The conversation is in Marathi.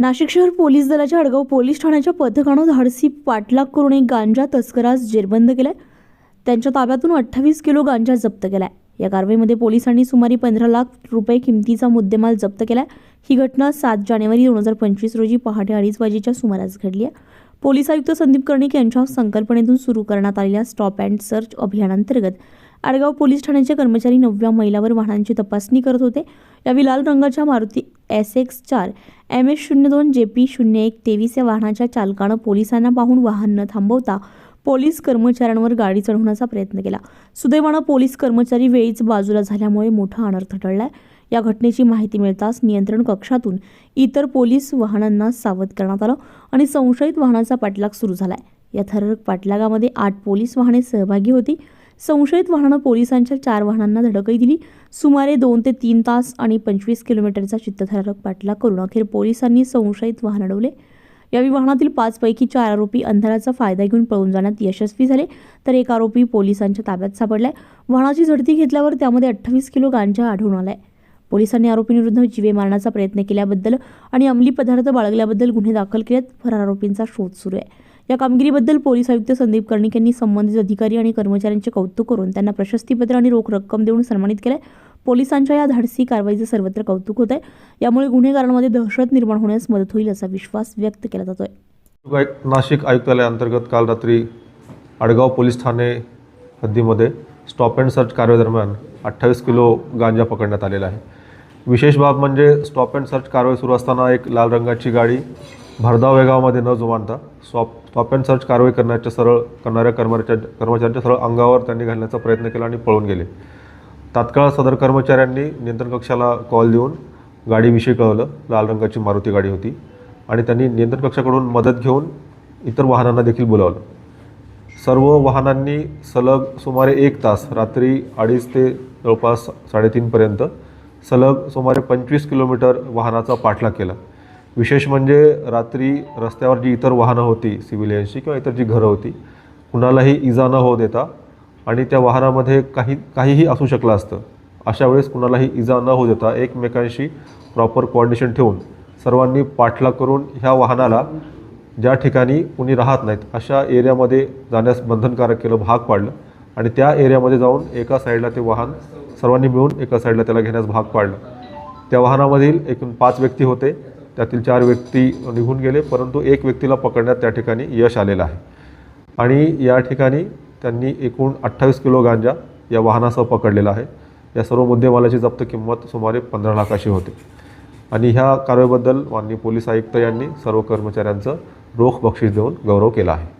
नाशिक शहर पोलीस दलाच्या अडगाव पोलीस ठाण्याच्या पथकानं धाडसी पाठलाग करून एक गांजा तस्करास जेरबंद केलाय. त्यांच्या ताब्यातून अठ्ठावीस किलो गांजा जप्त केलाय. या कारवाईमध्ये पोलिसांनी सुमारे पंधरा लाख रुपये किमतीचा मुद्देमाल जप्त केलाय. ही घटना सात जानेवारी दोन हजार पंचवीस रोजी पहाटे अडीच वाजेच्या सुमारास घडली आहे. पोलीस आयुक्त संदीप कर्णिक यांच्या संकल्पनेतून सुरू करण्यात आलेल्या स्टॉप अँड सर्च अभियानांतर्गत आडगाव पोलीस ठाण्याचे कर्मचारी नवव्या मैलावर वाहनांची तपासणी करत होते. यावेळी लाल रंगाच्या मारुती एस एक्स चार. एम एस शून्य दोन जे पी शून्य एक तेवीस या वाहनाच्या चालकानं पोलिसांना पाहून वाहन न थांबवता पोलीस कर्मचाऱ्यांवर गाडी चढवण्याचा प्रयत्न केला. सुदैवानं पोलीस कर्मचारी वेळीच बाजूला झाल्यामुळे मोठा अनर्थ टळला या घटनेची माहिती मिळताच नियंत्रण कक्षातून इतर पोलीस वाहनांना सावध करण्यात आलं आणि संशयित वाहनाचा पाठलाग सुरू झाला या थररक पाठलागामध्ये आठ पोलीस वाहने सहभागी होती. संशयित वाहनानं पोलिसांच्या चार वाहनांना धडकही दिली. सुमारे दोन ते तीन तास आणि पंचवीस किलोमीटरचा चित्तथरारक पाठलाग करून अखेर पोलिसांनी संशयित वाहन अडवले. यावेळी वाहनातील पाचपैकी चार आरोपी अंधाराचा फायदा घेऊन पळून जाण्यात यशस्वी झाले तर एक आरोपी पोलिसांच्या ताब्यात सापडलाय. वाहनाची झडती घेतल्यावर त्यामध्ये अठ्ठावीस किलो गांजा आढळून आलाय. पोलिसांनी आरोपींविरुद्ध जीवे मारण्याचा प्रयत्न केल्याबद्दल आणि अंमली पदार्थ बाळगल्याबद्दल गुन्हे दाखल केलेत फरार आरोपींचा शोध सुरू आहे. या कामगिरीबद्दल पोलीस आयुक्त संदीप कर्णिक यांनी संबंधित अधिकारी आणि कर्मचाऱ्यांचे कौतुक करून त्यांना प्रशस्तीपत्र आणि रोख रक्कम देऊन सन्मानित केलंय. पोलिसांच्या या धाडसी कारवाईचं सर्वत्र कौतुक होत आहे यामुळे गुन्हेगारांमध्ये दहशत निर्माण होण्यास मदत होईल असा विश्वास व्यक्त केला जातोय. नाशिक आयुक्तालयाअंतर्गत काल रात्री आडगाव पोलीस ठाणे हद्दीमध्ये स्टॉप अँड सर्च कारवाईदरम्यान अठ्ठावीस किलो गांजा पकडण्यात आलेला आहे. विशेष बाब म्हणजे स्टॉप अँड सर्च कारवाई सुरू असताना एक लाल रंगाची गाडी भरधाव वेगामध्ये न जुमानता स्टॉप स्टॉप अँड सर्च कारवाई करण्याच्या सरळ करणाऱ्या कर्मचाऱ्या कर्मचाऱ्यांच्या सरळ अंगावर त्यांनी घालण्याचा प्रयत्न केला आणि पळून गेले. तात्काळ सदर कर्मचाऱ्यांनी नियंत्रण कक्षाला कॉल देऊन गाडीविषयी कळवलं. लाल रंगाची मारुती गाडी होती. आणि त्यांनी नियंत्रण कक्षाकडून मदत घेऊन इतर वाहनांना देखील बोलावलं. सर्व वाहनांनी सलग सुमारे एक तास रात्री अडीच ते जवळपास साडेतीनपर्यंत सलग सुमारे पंचवीस किलोमीटर वाहनाचा पाठलाग केला. विशेष म्हणजे रात्री रस्त्यावर जी इतर वाहनं होती सिव्हिलियन्सची किंवा इतर जी घरं होती कुणालाही इजा न होऊ देता आणि त्या वाहनामध्ये काही काहीही असू शकलं असतं अशा वेळेस कुणालाही इजा न होऊ देता एकमेकांशी प्रॉपर कोऑर्डिनेशन ठेवून सर्वांनी पाठलाग करून ह्या वाहनाला ज्या ठिकाणी कुणी राहत नाहीत अशा एरियामध्ये जाण्यास बंधनकारक केलं भाग पाडलं आणि त्या एरियामध्ये जाऊन एका साईडला ते वाहन सर्वांनी मिळून एका साईडला त्याला घेण्यास भाग पाडलं. त्या वाहनामधील एकूण पाच व्यक्ती होते. त्यातील चार व्यक्ती निघून गेले परंतु एक व्यक्तीला पकडण्यात त्या ठिकाणी यश आलेलं आहे. आणि या ठिकाणी त्यांनी एकूण अठ्ठावीस किलो गांजा या वाहनासह पकडलेला आहे. या सर्व मुद्देमालाची जप्त किंमत सुमारे पंधरा लाखाची होते. आणि ह्या कारवाईबद्दल माननीय पोलीस आयुक्त यांनी सर्व कर्मचाऱ्यांचं रोख बक्षीस देऊन गौरव केला आहे.